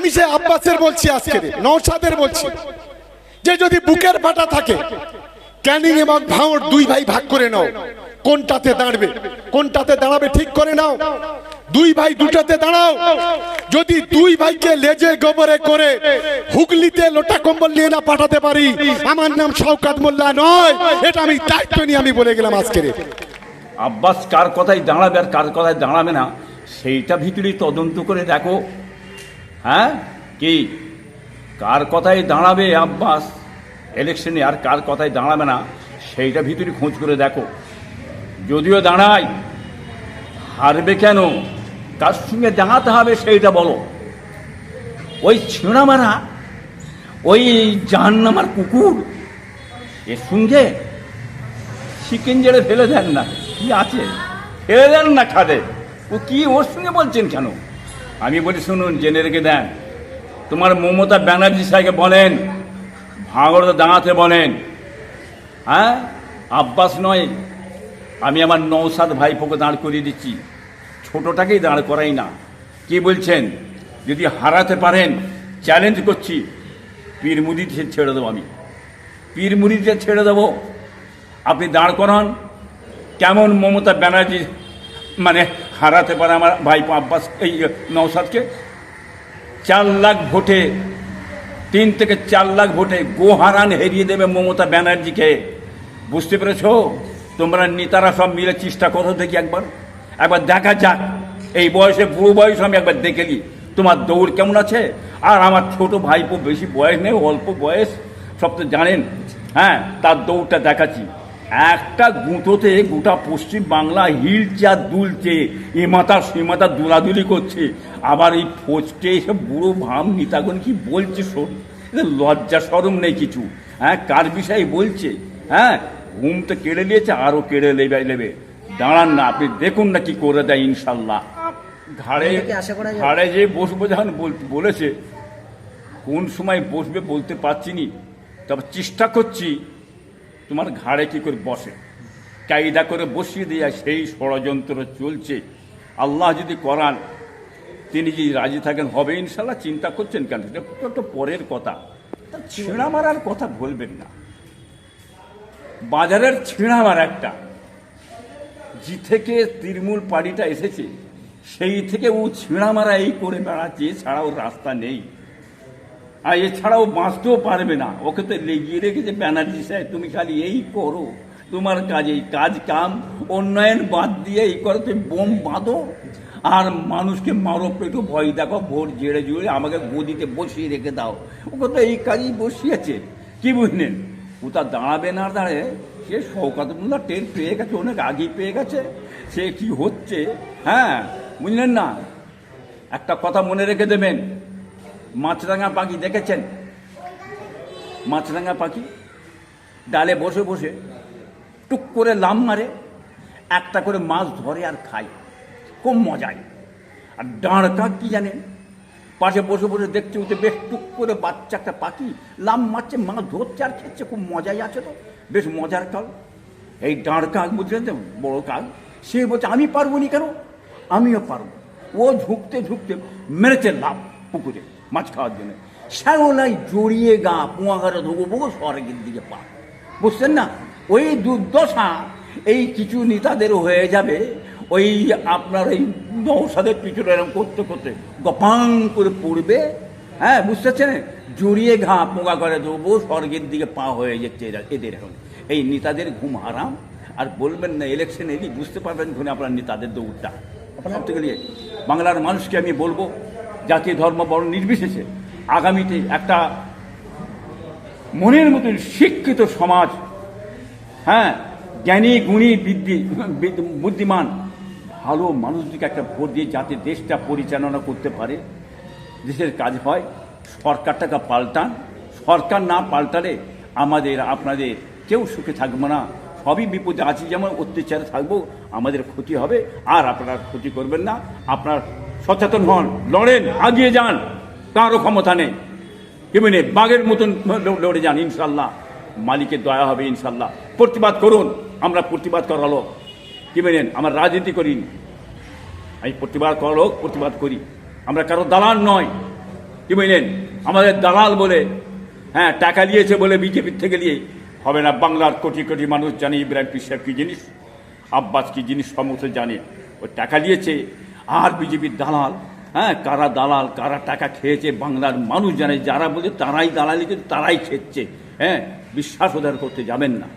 আমি সে আব্বাসের বলছি আজকে নৌসাদের বলছি, যে যদি বুকের ফাটা থাকে, ক্যানিং এবং ভাঁড় দুই ভাই ভাগ করে নাও, কোনটাতে দাঁড়বে, কোনটাতে দাঁড়াবে ঠিক করে নাও, দুই ভাই দুটাতে দাঁড়াও, যদি দুই ভাইকে লেজে গোবরে করে হুগলিতে লোটা কম্বল নিয়ে না পাঠাতে পারি, আমার নাম শওকাত মোল্লা নয়, এটা আমি দায়িত্ব নিয়ে আমি বলে গেলাম আজকে। আব্বাস কার কথায় দাঁড়াবে আর কার কথায় দাঁড়াবে না, সেইটা ভিতরেই তদন্ত করে দেখো হ্যাঁ? কি? কার কথায় দাঁড়াবে আব্বাস? ইলেকশনে আর কার কথায় দাঁড়াবে না, সেইটা ভিতরে খোঁজ করে দেখো। যদিও দাঁড়ায়, হারবে কেন? কার সঙ্গে দাঁড়াতে হবে সেইটা বলো। ওই ছিঁড়া মারা ওই জাহান্নামার কুকুর, এর সঙ্গে চিকেন জেড়ে ফেলে দেন না। কি আছে? ফেলে দেন না খাদে। ও কি ওর সঙ্গে বলছেন কেন? আমি বলি শুনুন, জেনে রেখে দেন। তোমার মমতা ব্যানার্জি সাহেবকে বলেন ভাঙড়তে দাঁড়াতে বলেন হ্যাঁ? আব্বাস নয়, আমি আমার নৌসাদ ভাইপোকে দাঁড় করিয়ে দিচ্ছি। ছোটটাকেই দাঁড় করাই না। কি বলছেন? যদি হারাতে পারেন, চ্যালেঞ্জ করছি। পীর মুদিতে ছেড়ে দেবো আমি। পীর মুদিতে ছেড়ে দেবো। আপনি দাঁড় করান। কেমন মমতা ব্যানার্জি মানে হারাতে পারে আমার ভাই আব্বাস এই নৌসাদকে চার লাখ ভোটে, তিন থেকে চার লাখ ভোটে গোহারান হেরিয়ে দেবে মমতা ব্যানার্জিকে। বুঝতে পেরেছ? তোমরা নেতারা সব মিলে চেষ্টা করো দেখি একবার। একবার দেখা যাক। এই বয়সে, বুড়ো বয়স আমি একবার দেখে নিই। তোমার দৌড় কেমন আছে? আর আমার ছোট ভাইপো বেশি বয়স নেই, অল্প বয়স, সব তো জানেন। হ্যাঁ তার দৌড়টা দেখাচ্ছি। একটা গুঁতোতে গোটা পশ্চিম বাংলা আর দুলছে এ মাথা সে মাথা দুলাদুলি করছে। আবার এই ফোচটে এসব বুড়ো ভাম নিতাগন কি বলছে শোন? লজ্জা সরম নেই কিছু। হ্যাঁ কার বিষয়ে বলছে? হ্যাঁ ঘুম তো কেড়ে নিয়েছে আরও কেড়ে নেবে নেবে। দাঁড়ান না আপনি দেখুন না কি করে দেয় ইনশাল্লাহ। ঘাড়ে ঘাড়ে যে বসবো যখন বল- বলেছে কোন সময় বসবে বলতে পারছি নি। তবে চেষ্টা করছি তোমার ঘাড়ে কি করে বসে? কায়দা করে বসিয়ে দেয়া সেই ষড়যন্ত্র চলছে। আল্লাহ যদি করান, তিনি যদি রাজি থাকেন? হবে ইনশাল্লাহ চিন্তা করছেন কেন? এটা তো পরের কথা। ছিঁড়া মারার কথা বলবেন না। বাজারের ছিঁড়া মারা একটা। জি থেকে তৃণমূল পার্টিটা এসেছে, সেই থেকে ও ছিঁড়া মারা এই করে বেড়াচ্ছে ছাড়াও রাস্তা নেই। আর এছাড়াও বাঁচতেও পারবে না। ওকে তো লেগিয়ে রেখেছে ব্যানার্জি সাহেব, তুমি খালি এই করো। তোমার কাজ, এই কাজ কাম অন্যায়ন বাদ দিয়ে এই করো, তুমি বোম বাঁধো। আর মানুষকে মারো, পেটু, ভয় দেখো ভোট জেড়ে জুড়ে আমাকে গদিতে বসিয়ে রেখে দাও। ওকে তো এই কাজই বসিয়েছে। কি বুঝলেন? ও তা দাঁড়াবে না দাঁড়ে সে শৌকাতুল্লাহ টের পেয়ে গেছে, অনেক আগেই পেয়ে গেছে। সে কি হচ্ছে? হ্যাঁ বুঝলেন না? একটা কথা মনে রেখে দেবেন। মাছরাঙা পাখি দেখেছেন? মাছরাঙা পাখি? ডালে বসে বসে টুক করে লাম মারে, একটা করে মাছ ধরে আর খায়। খুব মজায় আর দাঁড় কাক কি জানেন? পাশে বসে বসে দেখছে উঠে বেশ টুক করে বাচ্চা একটা পাখি লাম মারছে মাছ ধরছে আর খেচ্ছে খুব মজাই আছে তো। বেশ মজার কাল এই দাঁড় কাক বুঝলেন তো? বড় কাক। সে বলছে, আমি পারব নি কেন? আমিও পারব। ও ঝুঁকতে ঝুঁকতে মেরেছে লাভ পুকুরে। মাছ খাওয়ার জন্য। শ্যাওলাই জড়িয়ে গা পোয়াগারে ধোবো স্বর্গের দিকে পা। বুঝছেন না? ওই দুর্দশা এই কিছু নেতাদের হয়ে যাবে। ওই আপনার এই নৌসাদের পিছনে এরকম করতে করতে গপাং করে পড়বে। হ্যাঁ বুঝতেছেন? জড়িয়ে ঘা পোকা করে দেবো স্বর্গের দিকে পা হয়ে যাচ্ছে এরা এদের এখন। এই নেতাদের ঘুম হারাম। আর বলবেন না ইলেকশন এলেই বুঝতে পারবেন ধরে আপনার নেতাদের দৌড়টা? সব থেকে নিয়ে বাংলার মানুষকে আমি বলব জাতি, ধর্ম বড় নির্বিশেষে আগামীতে একটা মনের মতন শিক্ষিত সমাজ হ্যাঁ জ্ঞানী, গুণী বিদ্যি বিদ- বুদ্ধিমান, ভালো মানুষদেরকে একটা ভোট দিয়ে যাতে দেশটা পরিচালনা করতে পারে, দেশের কাজ হয় সরকারটাকে পাল্টান, সরকার না পাল্টালে আমাদের, আপনাদের কেউ সুখে থাকব না, সবই বিপদে আছি, যেমন অত্যাচারে থাকব, আমাদের ক্ষতি হবে, আর আপনারা ক্ষতি করবেন না, আপনার সচেতন হন, লড়েন আগিয়ে যান। কারও ক্ষমতা নেই। কেমনে বাঘের মতন লড়ে যান ইনশাল্লাহ মালিকের দয়া হবে ইনশাল্লাহ প্রতিবাদ করুন, আমরা প্রতিবাদ করালো কি মেনেন আমরা রাজনীতি করি। আমি প্রতিবাদ করালো প্রতিবাদ করি। আমরা কারও দালাল নয় কি বুঝলেন আমাদের দালাল বলে হ্যাঁ টাকা নিয়েছে বলে বিজেপির থেকে নিয়ে। হবে না, বাংলার কোটি কোটি মানুষ জানে ইব্রাহিম পীর সাহেব কি জিনিস? আব্বাস কি জিনিস সমস্ত জানে। ও টাকা নিয়েছে আর বিজেপির দালাল হ্যাঁ কারা দালাল, কারা টাকা খেয়েছে, বাংলার মানুষ জানে, যারা বলছে তারাই দালালি কিন্তু তারাই খেচ্ছে হ্যাঁ বিশ্বাস উদ্ধার করতে যাবেন না।